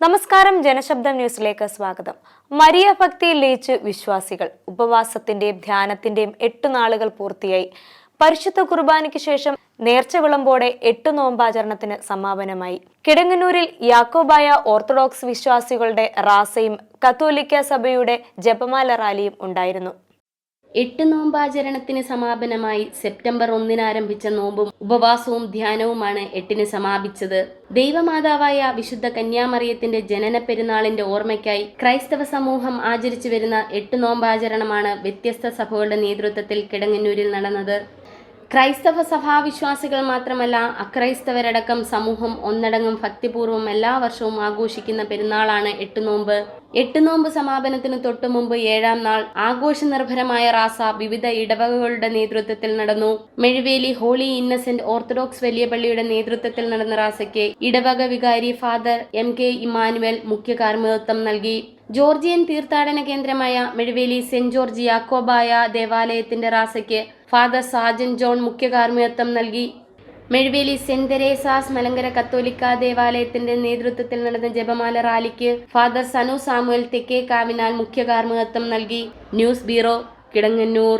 നമസ്കാരം ജനശബ്ദം ന്യൂസിലേക്ക് സ്വാഗതം. മരിയ ഭക്തിയിൽ ലയിച്ച് വിശ്വാസികൾ. ഉപവാസത്തിന്റെയും ധ്യാനത്തിന്റെയും എട്ട് നാളുകൾ പൂർത്തിയായി. പരിശുദ്ധ കുർബാനയ്ക്ക് ശേഷം നേർച്ച വിളമ്പോടെ എട്ട് നോമ്പാചരണത്തിന് സമാപനമായി. കിടങ്ങനൂരിൽ യാക്കോബായ ഓർത്തഡോക്സ് വിശ്വാസികളുടെ റാസയും കത്തോലിക്ക സഭയുടെ ജപമാല റാലിയും ഉണ്ടായിരുന്നു. എട്ട് നോമ്പാചരണത്തിന് സമാപനമായി സെപ്റ്റംബർ ഒന്നിന് ആരംഭിച്ച നോമ്പും ഉപവാസവും ധ്യാനവുമാണ് എട്ടിന് സമാപിച്ചത്. ദൈവമാതാവായ വിശുദ്ധ കന്യാമറിയത്തിന്റെ ജനന പെരുന്നാളിന്റെ ഓർമ്മയ്ക്കായി ക്രൈസ്തവ സമൂഹം ആചരിച്ചു വരുന്ന എട്ട് നോമ്പാചരണമാണ് വ്യത്യസ്ത സഭകളുടെ നേതൃത്വത്തിൽ കിടങ്ങന്നൂരിൽ നടന്നത്. ക്രൈസ്തവ സഭാവിശ്വാസികൾ മാത്രമല്ല അക്രൈസ്തവരടക്കം സമൂഹം ഒന്നടങ്കം ഭക്തിപൂർവം എല്ലാ വർഷവും ആഘോഷിക്കുന്ന പെരുന്നാളാണ് എട്ട് നോമ്പ്. എട്ട് നോമ്പ് സമാപനത്തിന് തൊട്ടു മുമ്പ് ഏഴാം നാൾ ആഘോഷനിർഭരമായ റാസ വിവിധ ഇടവകകളുടെ നേതൃത്വത്തിൽ നടന്നു. മെഴുവേലി ഹോളി ഇന്നസെന്റ് ഓർത്തഡോക്സ് വലിയ പള്ളിയുടെ നേതൃത്വത്തിൽ നടന്ന റാസയ്ക്ക് ഇടവക വികാരി ഫാദർ എം കെ ഇമാനുവൽ മുഖ്യ കാർമ്മികത്വം നൽകി. ജോർജിയൻ തീർത്ഥാടന കേന്ദ്രമായ മെഴുവേലി സെന്റ് ജോർജ് യാക്കോബായ ദേവാലയത്തിന്റെ റാസയ്ക്ക് ഫാദർ സാജൻ ജോൺ മുഖ്യ കാർമ്മികത്വം നൽകി. മെഴുവേലി സെന്റ് തെരേസാസ് മലങ്കര കത്തോലിക്ക ദേവാലയത്തിന്റെ നേതൃത്വത്തിൽ നടന്ന ജപമാല റാലിക്ക് ഫാദർ സനു സാമുവൽ തെക്കേ കാവിനാൽ കാർമ്മികത്വം നൽകി. News bureau Kidangannur.